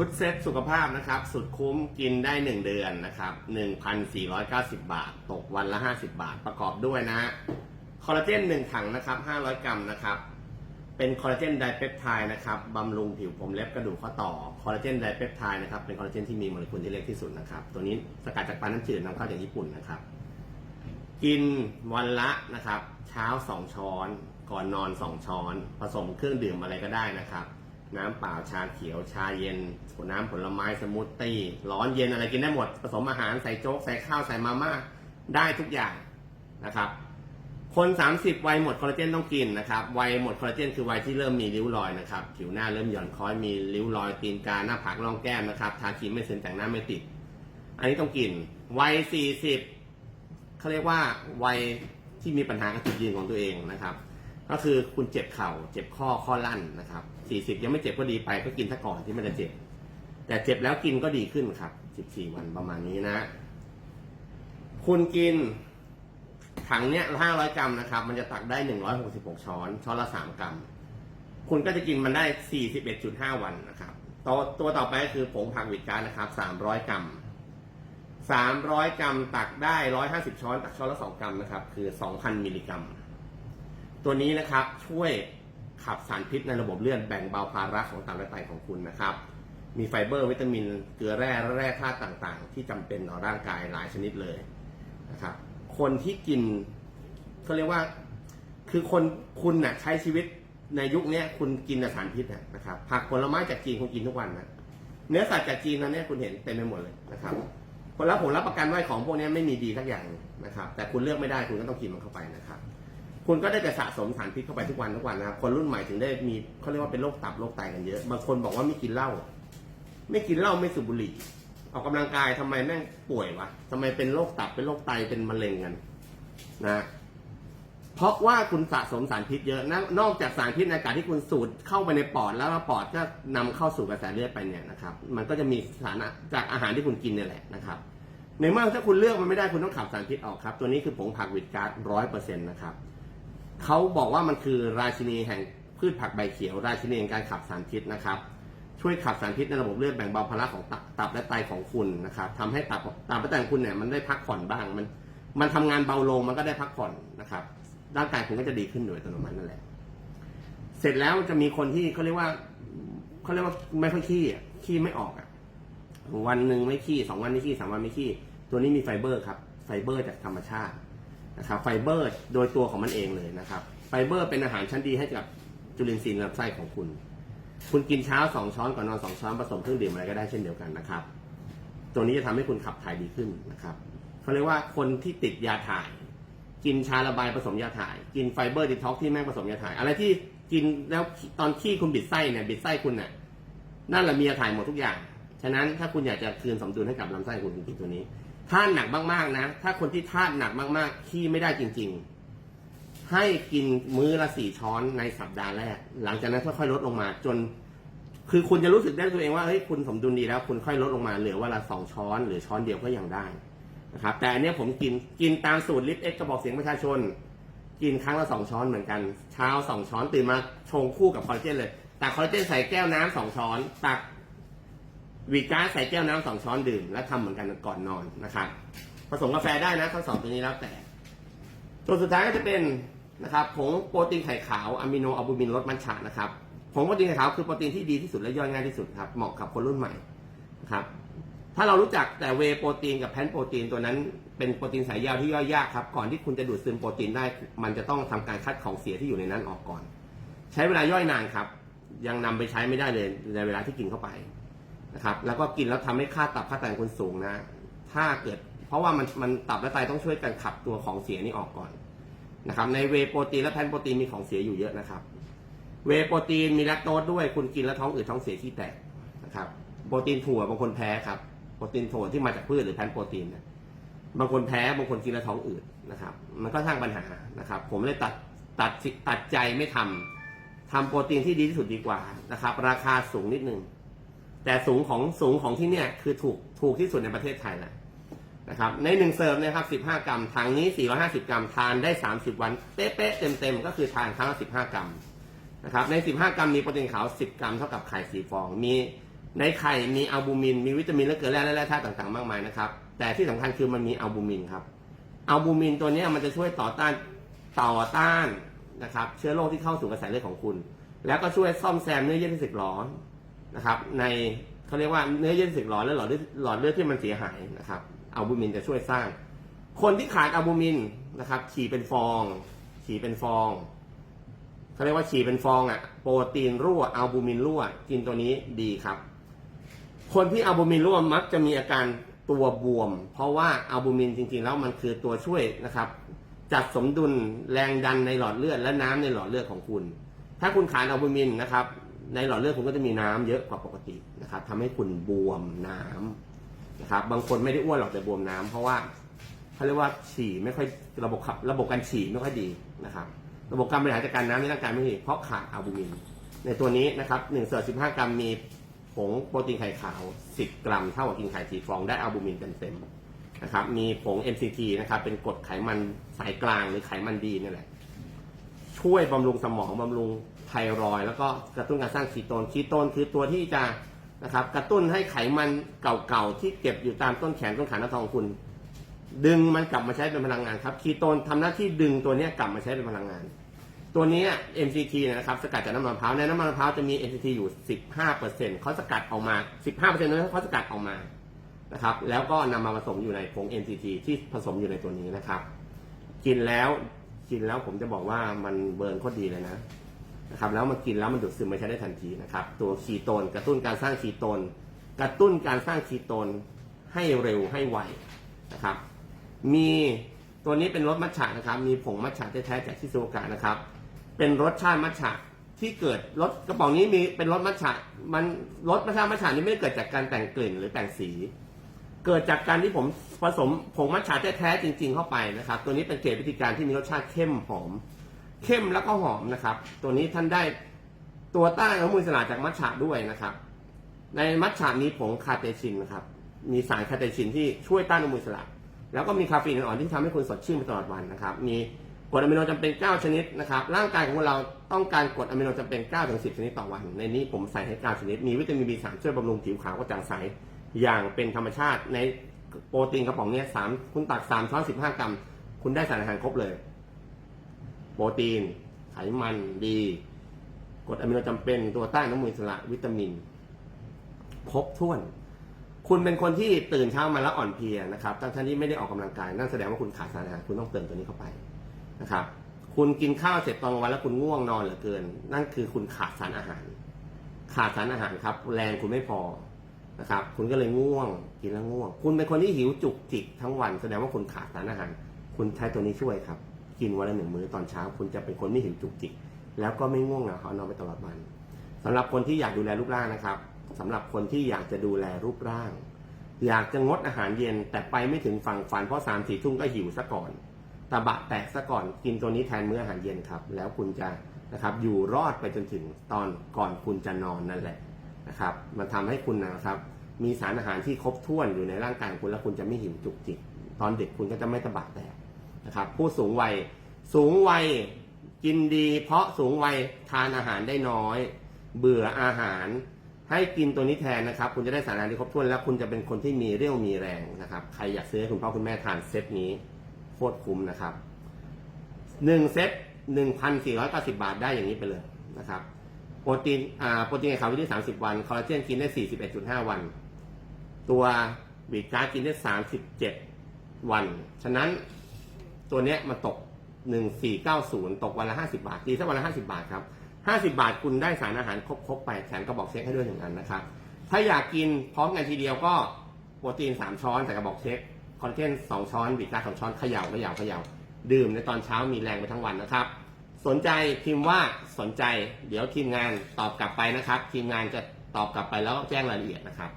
ชุดเซ็ตสุขภาพนะครับ สุดคุ้มกินได้ 1 เดือนนะครับ 1,490 บาท ตกวันละ 50 บาทประกอบด้วยนะฮะคอลลาเจน 1 ถังนะครับ 500 กรัมนะครับ เป็นคอลลาเจนไดเปปไทด์นะครับบำรุงผิวผมเล็บกระดูกข้อต่อ คอลลาเจนไดเปปไทด์นะครับ เป็นคอลลาเจนที่มีโมเลกุลที่เล็กที่สุดนะครับ ตัวนี้สกัดจากปลาน้ำจืดนำเข้าจากญี่ปุ่นนะครับ กินวันละนะครับ เช้า 2 ช้อน ก่อนนอน 2 ช้อน ผสมเครื่องดื่มอะไรก็ได้นะครับ น้ำเปล่าชาเขียวชาเย็นน้ำผลไม้สมูทตี้ร้อนเย็นอะไรกินได้หมด ผสมอาหารใส่โจ๊ก ใส่ข้าว ใส่มาม่าได้ทุกอย่างนะครับ คน 30 วัยหมดคอลลาเจนต้องกินนะครับ วัยหมดคอลลาเจนคือวัยที่เริ่มมีริ้วรอยนะครับ ผิวหน้าเริ่มหย่อนคล้อยมีริ้วรอยตีนกาหน้าผากร่องแก้มนะครับ ทาครีมไม่เซนแต่งหน้าไม่ติด อันนี้ต้องกิน วัย 40เขาเรียกว่าวัยที่มีปัญหากับจุดยืนของตัวเองนะครับ ก็คือคุณเจ็บเข่า เจ็บข้อข้อลั่นนะครับ40ยังไม่เจ็บก็ดีไปก็กินซะก่อนที่มันจะเจ็บ แต่เจ็บแล้วกินก็ดีขึ้นครับ14วันประมาณนี้นะ คุณกินถังเนี้ย500กรัมนะครับ มันจะตักได้166ช้อน ช้อนละ3กรัม คุณก็จะกินมันได้41.5วันนะครับ ตัวตัวต่อไปก็คือผงผักวิดการนะครับ300กรัม300กรัมตักได้150ช้อน ตักช้อนละ2กรัมนะครับ คือ2,000มิลลิกรัม ตัวนี้นะครับช่วยขับสารพิษในระบบเลือดแบ่งเบาภาระของตับและไตของคุณนะครับ มีไฟเบอร์วิตามิน เกลือแร่และแร่ธาตุต่างๆ ที่จำเป็นต่อร่างกายหลายชนิดเลยนะครับ คนที่กินเขาเรียกว่าคือคนคุณน่ะใช้ชีวิตในยุคนี้คุณกินแต่สารพิษนะครับผักผลไม้จากจีนคุณกินทุกวันนะเนื้อสัตว์จากจีนนั้นเนี่ยคุณเห็นเต็มไปหมดเลยนะครับผลแล้วผมรับประกันว่าของพวกนี้ไม่มีดีสักอย่างนะครับ แต่คุณเลือกไม่ได้คุณก็ต้องกินมันเข้าไปนะครับ คุณก็ได้แต่สะสมสารพิษเข้าไปทุกวันทุกวันนะครับคนรุ่นใหม่ถึงได้มีเขาเรียกว่าเป็นโรคตับโรคไตกันเยอะบางคนบอกว่าไม่กินเหล้าไม่กินเหล้าไม่สูบบุหรี่ออกกำลังกายทำไมแม่งป่วยวะทำไมเป็นโรคตับเป็นโรคไตเป็นมะเร็งกันนะเพราะว่าคุณสะสมสารพิษเยอะนะนอกจากสารพิษในอากาศที่คุณสูดเข้าไปในปอดแล้วปอดก็นำเข้าสู่กระแสเลือดไปเนี่ยนะครับ มันก็จะมีสารจากอาหารที่คุณกินเนี่ยแหละนะครับ ในเมื่อถ้าคุณเลือกมันไม่ได้คุณต้องขับสารพิษออกครับ ตัวนี้คือผงผักวิดการ์ดร้อยเปอร์เซ็นต์นะครับ เขาบอกว่ามันคือราชินีแห่งพืชผักใบเขียว ราชินีแห่งการขับสารพิษนะครับ ช่วยขับสารพิษในระบบเลือดแบ่งเบาภาระของตับตับและไตของคุณนะครับทำให้ตับตับและไตของคุณเนี่ยมันได้พักผ่อนบ้าง มันมันทำงานเบาลงมันก็ได้พักผ่อนนะครับร่างกายคุณก็จะดีขึ้นโดยอัตโนมัตินั่นแหละ เสร็จแล้วจะมีคนที่เขาเรียกว่าเขาเรียกว่าไม่ค่อยขี้อะขี้ไม่ออกอะวันหนึ่งไม่ขี้สองวันไม่ขี้สามวันไม่ขี้ตัวนี้มีไฟเบอร์ครับไฟเบอร์จากธรรมชาติ นะครับไฟเบอร์โดยตัวของมันเองเลยนะครับ ไฟเบอร์เป็นอาหารชั้นดีให้กับจุลินทรีย์ในลำไส้ของคุณ คุณกินเช้าสองช้อนก่อนนอนสองช้อนผสมเครื่องดื่มอะไรก็ได้เช่นเดียวกันนะครับ ตัวนี้จะทำให้คุณขับถ่ายดีขึ้นนะครับเขาเรียกว่าคนที่ติดยาถ่าย กินชาระบายผสมยาถ่าย กินไฟเบอร์ดีท็อกที่แม่งผสมยาถ่าย อะไรที่กินแล้วตอนขี้คุณบิดไส้เนี่ยบิดไส้คุณเนี่ยนั่นแหละมียาถ่ายหมดทุกอย่าง ฉะนั้นถ้าคุณอยากจะคืนสมดุลให้กับลำไส้คุณคุณกินตัวนี้ ธาตุหนักมากๆนะ ถ้าคนที่ธาตุหนักมากๆ ขี้ไม่ได้จริง ๆ ให้กินมื้อละสี่ช้อนในสัปดาห์แรก หลังจากนั้นค่อยๆลดลงมา จน คือคุณจะรู้สึกได้ตัวเองว่าเฮ้ยคุณสมดุลดีแล้ว คุณค่อยลดลงมาเหลือวันละสองช้อน หรือช้อนเดียวก็ยังได้นะครับ แต่อันเนี้ยผมกินกินตามสูตรลิฟเอ็กกระบอกเสียงประชาชน กินครั้งละสองช้อนเหมือนกันเช้าสองช้อนตื่นมาชงคู่กับคอลลาเจนเลยตักคอลลาเจนใส่แก้วน้ำสองช้อนตัก วีการใส่แก้วน้ำสองช้อนดื่ม แล้วทำเหมือนกันก่อนนอนนะครับผสมกาแฟได้นะทั้งสองตัวนี้แล้วแต่ ตัวสุดท้ายก็จะเป็นนะครับผงโปรตีนไข่ขาวอะมิโนอัลบูมินลดมันฉะนะครับผงโปรตีนไข่ขาวคือโปรตีนที่ดีที่สุดและย่อยง่ายที่สุดครับเหมาะกับคนรุ่นใหม่นะครับถ้าเรารู้จักแต่เวโปรตีนกับแพนโปรตีนตัวนั้นเป็นโปรตีนสายยาวที่ย่อยยากครับก่อนที่คุณจะดูดซึมโปรตีนได้ มันจะต้องทำการคัดของเสียที่อยู่ในนั้นออกก่อน ใช้เวลาย่อยนานครับ ยังนำไปใช้ไม่ได้เลยในเวลาที่กินเข้าไป นะครับ แล้วก็กินแล้วทำให้ค่าตับค่าไตคุณสูงนะ ถ้าเกิด เพราะว่ามันมันตับและไตต้องช่วยกันขับตัวของเสียนี้ออกก่อนนะครับ ในเวโปรตีนและแพนโปรตีนมีของเสียอยู่เยอะนะครับ เวโปรตีนมีแลคโตสด้วย คุณกินแล้วท้องอืดท้องเสียขี้แตกนะครับ โปรตีนถั่วบางคนแพ้ครับ โปรตีนถั่วที่มาจากพืชหรือแพนโปรตีนเนี่ยบางคนแพ้บางคนกินแล้วท้องอืดนะครับ มันก็สร้างปัญหานะครับ ผมเลยตัดตัดตัดใจไม่ทำทำโปรตีนที่ดีที่สุดดีกว่านะครับ ราคาสูงนิดนึง แต่สูงของสูงของที่เนี่ยคือถูกถูกที่สุดในประเทศไทยแหละนะครับในหนึ่งเซิร์ฟนะครับ 15 กรัมถังนี้ 450 กรัม ทานได้ 30 วัน เป๊ะๆเต็มๆ ก็คือทานครั้งละ 15 กรัมนะครับ ใน 15 กรัมมีโปรตีนขาว 10 กรัมเท่ากับไข่สีฟอง มีในไข่มีอัลบูมิน มีวิตามินและเกลือแร่และแร่ธาตุต่างๆ มากมายนะครับ แต่ที่สำคัญคือมันมีอัลบูมินครับ อัลบูมินตัวนี้มันจะช่วยต่อต้านต่อต้านนะครับเชื้อโรคที่เข้าสู่กระแสเลือดของคุณ แล้วก็ช่วยซ่อมแซมเนื้อเยื่อที่สึกหรอ นะครับ ในเขาเรียกว่าเนื้อเยื่อที่สึกหรอดและหลอดเลือดหลอดเลือดที่มันเสียหายนะครับอัลบูมินจะช่วยสร้าง คนที่ขาดอัลบูมินนะครับฉี่เป็นฟอง ฉี่เป็นฟองเขาเรียกว่าฉี่เป็นฟองอะโปรตีนรั่วอัลบูมินรั่ว กินตัวนี้ดีครับ คนที่อัลบูมินรั่วมักจะมีอาการตัวบวม เพราะว่าอัลบูมินจริงๆแล้วมันคือตัวช่วยนะครับ จัดสมดุลแรงดันในหลอดเลือดและน้ำในหลอดเลือดของคุณ ถ้าคุณขาดอัลบูมินนะครับ ในหลอดเลือดคุณก็จะมีน้ำเยอะกว่าปกตินะครับทำให้คุณบวมน้ำนะครับ บางคนไม่ได้อ้วนหรอกแต่บวมน้ำเพราะว่าเขาเรียกว่าฉี่ไม่ค่อยระบบขับระบบการฉี่ไม่ค่อยดีนะครับ ระบบการบริหารจัดการน้ำในร่างกายไม่ดีเพราะขาดอัลบูมิน ในตัวนี้นะครับหนึ่งส่วนสิบห้ากรัมมีผงโปรตีนไข่ขาว10กรัมเท่ากับกินไข่สี่ฟองได้อัลบูมินเต็มๆนะครับ มีผง MCT นะครับเป็นกรดไขมันสายกลางหรือไขมันดีนี่แหละช่วยบำรุงสมองบำรุง ไทรอยแล้วก็กระตุ้นการสร้างคีโตน คีโตนคือตัวที่จะนะครับกระตุ้นให้ไขมันเก่าๆที่เก็บอยู่ตามต้นแขนต้นขาหน้าท้องคุณ ดึงมันกลับมาใช้เป็นพลังงานครับ คีโตนทำหน้าที่ดึงตัวนี้กลับมาใช้เป็นพลังงาน ตัวนี้ MCT นะครับสกัดจากน้ำมันมะพร้าวในน้ำมันมะพร้าวจะมี MCT อยู่ 15%เขาสกัดออกมา 15%นั้นเขาสกัดออกมานะครับแล้วก็นำมาผสมอยู่ในผง MCT ที่ผสมอยู่ในตัวนี้นะครับ กินแล้วกินแล้วผมจะบอกว่ามันเบิร์นโคตรดีเลยนะ นะครับแล้วมันกินแล้วมันดูดซึมไม่ใช้ได้ทันทีนะครับ ตัวคีโตนกระตุ้นการสร้างคีโตน กระตุ้นการสร้างคีโตนให้เร็วให้ไวนะครับ มีตัวนี้เป็นรสมัทฉะนะครับ มีผงมัทฉะแท้ๆจากชิซูโอกะนะครับ เป็นรสชาติมัทฉะที่เกิดรสกระป๋องนี้มีเป็นรสมัทฉะมันรสมัทฉะมัทฉะนี้ไม่ได้เกิดจากการแต่งกลิ่นหรือแต่งสี เกิดจากการที่ผมผสมผงมัทฉะแท้ๆจริง ๆ เข้าไปนะครับ ตัวนี้เป็นเกรดวิธีการที่มีรสชาติเข้มหอม เข้มแล้วก็หอมนะครับ ตัวนี้ท่านได้ตัวต้านอนุมูลอิสระจากมัทฉะด้วยนะครับ ในมัทฉะมีผงคาเตชินนะครับ มีสารคาเตชินที่ช่วยต้านอนุมูลอิสระ แล้วก็มีคาเฟอีนอ่อนที่ทำให้คุณสดชื่นไปตลอดวันนะครับ มีกรดอะมิโนจำเป็น 9 ชนิดนะครับ ร่างกายของเราต้องการกรดอะมิโนจำเป็น 9 ถึง 10 ชนิดต่อวัน ในนี้ผมใส่ให้ 9 ชนิด มีวิตามิน B3 ช่วยบำรุงผิวขาวกระจ่างใส อย่างเป็นธรรมชาติ ในโปรตีนกระป๋องเนี้ย3คุณตัก 3 ช้อน 15 กรัม คุณได้สารอาหารครบเลย โปรตีน ไขมันดีกรดอะมิโนจำเป็นตัวต้านอนุมูลอิสระวิตามิน ครบถ้วน คุณเป็นคนที่ตื่นเช้ามาแล้วอ่อนเพลียนะครับทั้งที่ไม่ได้ออกกำลังกายนั่นแสดงว่าคุณขาดสารอาหารคุณต้องเติมตัวนี้เข้าไปนะครับ คุณกินข้าวเสร็จตอนกลางวันแล้วคุณง่วงนอนเหลือเกิน นั่นคือคุณขาดสารอาหาร ขาดสารอาหารครับ แรงคุณไม่พอนะครับ คุณก็เลยง่วงกินแล้วง่วง คุณเป็นคนที่หิวจุกจิกทั้งวัน แสดงว่าคุณขาดสารอาหาร คุณใช้ตัวนี้ช่วยครับ กินวันละหนึ่งมื้อตอนเช้า คุณจะเป็นคนไม่หิวจุกจิก แล้วก็ไม่ง่วงเหงาหอนอนไปตลอดวันสำหรับคนที่อยากดูแลรูปร่างนะครับสำหรับคนที่อยากจะดูแลรูปร่าง อยากจะงดอาหารเย็นแต่ไปไม่ถึงฝั่งฝันเพราะสามสี่ทุ่มก็หิวซะก่อนตะบะแตกซะก่อนกินตัวนี้แทนมื้ออาหารเย็นครับ แล้วคุณจะนะครับอยู่รอดไปจนถึงตอนก่อนคุณจะนอนนั่นแหละนะครับมันทำให้คุณนะครับมีสารอาหารที่ครบถ้วนอยู่ในร่างกายคุณแล้วคุณจะไม่หิวจุกจิก ตอนเด็กคุณก็จะไม่ตะบะแตก นะครับผู้สูงวัย สูงวัยกินดี เพราะสูงวัยทานอาหารได้น้อย เบื่ออาหาร ให้กินตัวนี้แทนนะครับ คุณจะได้สารอาหารที่ครบถ้วนแล้วคุณจะเป็นคนที่มีเรี่ยวมีแรงนะครับ ใครอยากซื้อให้คุณพ่อคุณแม่ทานเซตนี้โคตรคุ้มนะครับหนึ่งเซตหนึ่งพันสี่ร้อยเก้าสิบาทได้อย่างนี้ไปเลยนะครับโปรตีนอ่าโปรตีนไข่ขาวิตามินสามสิบวันคอลลาเจนกินได้สี่สิบเอ็ดจุดห้าวัน ตัวบีการกินได้สามสิบเจ็ดวัน ฉะนั้น ตัวเนี้ยมันตกหนึ่งสี่เก้าศูนย์ตกวันละห้าสิบาทตีสักวันละห้าสิบาทครับห้าสิบาทคุณได้สารอาหารครบครบไปแถมกระบอกเช็คให้ด้วยหนึ่งอันนะครับ ถ้าอยากกินพร้อมกันทีเดียวก็โปรตีนสามช้อนใส่กระบอกเช็คคอลลาเจนสองช้อนบีกาสองช้อนเขย่าเขย่าเขย่าดื่มในตอนเช้ามีแรงไปทั้งวันนะครับ สนใจพิมพ์ว่าสนใจ เดี๋ยวทีมงานตอบกลับไปนะครับ ทีมงานจะตอบกลับไปแล้วแจ้งรายละเอียดนะครับ